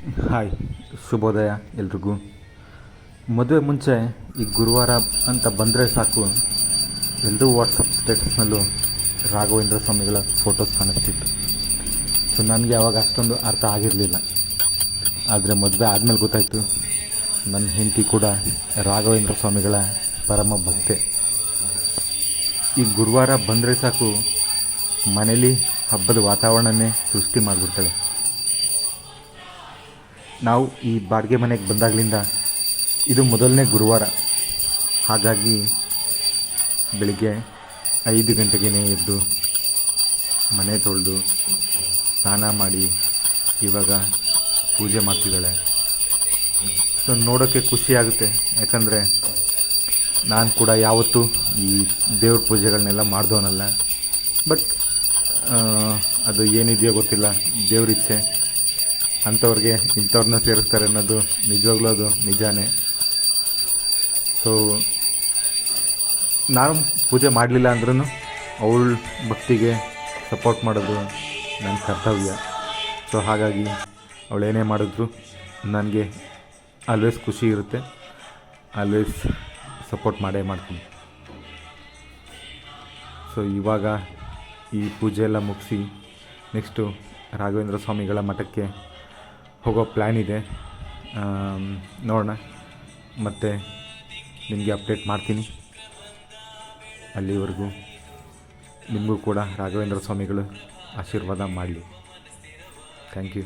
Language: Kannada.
ಹಾಯ್, ಶುಭೋದಯ ಎಲ್ರಿಗೂ. ಮದುವೆ ಮುಂಚೆ ಈ ಗುರುವಾರ ಅಂತ ಬಂದರೆ ಸಾಕು. ಎಲ್ಲರೂ ವಾಟ್ಸಪ್ ಸ್ಟೇಟಸ್ನಲ್ಲೂ ರಾಘವೇಂದ್ರ ಸ್ವಾಮಿಗಳ ಫೋಟೋಸ್ ಕಾಣಿಸ್ತಿತ್ತು. ಸೊ ನನಗೆ ಅವಾಗ ಅಷ್ಟೊಂದು ಅರ್ಥ ಆಗಿರಲಿಲ್ಲ. ಆದರೆ ಮದುವೆ ಆದಮೇಲೆ ಗೊತ್ತಾಯಿತು. ನನ್ನ ಹೆಂಡತಿ ಕೂಡ ರಾಘವೇಂದ್ರ ಸ್ವಾಮಿಗಳ ಪರಮ ಭಕ್ತೆ. ಈ ಗುರುವಾರ ಬಂದರೆ ಸಾಕು ಮನೇಲಿ ಹಬ್ಬದ ವಾತಾವರಣನೇ ಸೃಷ್ಟಿ ಮಾಡಿಬಿಡ್ತಾಳೆ. ನಾವು ಈ ಬಾಡಿಗೆ ಮನೆಗೆ ಬಂದಾಗಲಿಂದ ಇದು ಮೊದಲನೇ ಗುರುವಾರ. ಹಾಗಾಗಿ ಬೆಳಿಗ್ಗೆ ಐದು ಗಂಟೆಗೇ ಎದ್ದು ಮನೆ ತೊಳೆದು ಸ್ನಾನ ಮಾಡಿ ಇವಾಗ ಪೂಜೆ ಮಾಡ್ತಿದ್ದಾಳೆ. ಸೊ ನೋಡೋಕ್ಕೆ ಖುಷಿ ಆಗುತ್ತೆ. ಯಾಕಂದರೆ ನಾನು ಕೂಡ ಯಾವತ್ತೂ ಈ ದೇವ್ರ ಪೂಜೆಗಳನ್ನೆಲ್ಲ ಮಾಡ್ದವನಲ್ಲ. ಬಟ್ ಅದು ಏನಿದೆಯೋ ಗೊತ್ತಿಲ್ಲ. ದೇವ್ರ ಇಚ್ಛೆ. ಅಂಥವ್ರಿಗೆ ಇಂಥವ್ರನ್ನ ಸೇರಿಸ್ತಾರೆ ಅನ್ನೋದು ನಿಜವಾಗ್ಲೂ ಅದು ನಿಜಾನೇ. ಸೊ ನಾನು ಪೂಜೆ ಮಾಡಲಿಲ್ಲ ಅಂದ್ರೂ ಅವಳ ಭಕ್ತಿಗೆ ಸಪೋರ್ಟ್ ಮಾಡೋದು ನನ್ನ ಕರ್ತವ್ಯ. ಸೊ ಹಾಗಾಗಿ ಅವಳೇನೇ ಮಾಡಿದ್ರು ನನಗೆ ಆಲ್ವೇಸ್ ಖುಷಿ ಇರುತ್ತೆ. ಆಲ್ವೇಸ್ ಸಪೋರ್ಟ್ ಮಾಡೇ ಮಾಡ್ತೀನಿ. ಸೊ ಇವಾಗ ಈ ಪೂಜೆ ಎಲ್ಲ ಮುಗಿಸಿ ನೆಕ್ಸ್ಟು ರಾಘವೇಂದ್ರ ಸ್ವಾಮಿಗಳ ಮಠಕ್ಕೆ ಹೋಗೋ ಪ್ಲ್ಯಾನ್ ಇದೆ. ನೋಡೋಣ. ಮತ್ತು ನಿಮಗೆ ಅಪ್ಡೇಟ್ ಮಾಡ್ತೀನಿ. ಅಲ್ಲಿವರೆಗೂ ನಿಮಗೂ ಕೂಡ ರಾಘವೇಂದ್ರ ಸ್ವಾಮಿಗಳು ಆಶೀರ್ವಾದ ಮಾಡಲಿ. Thank you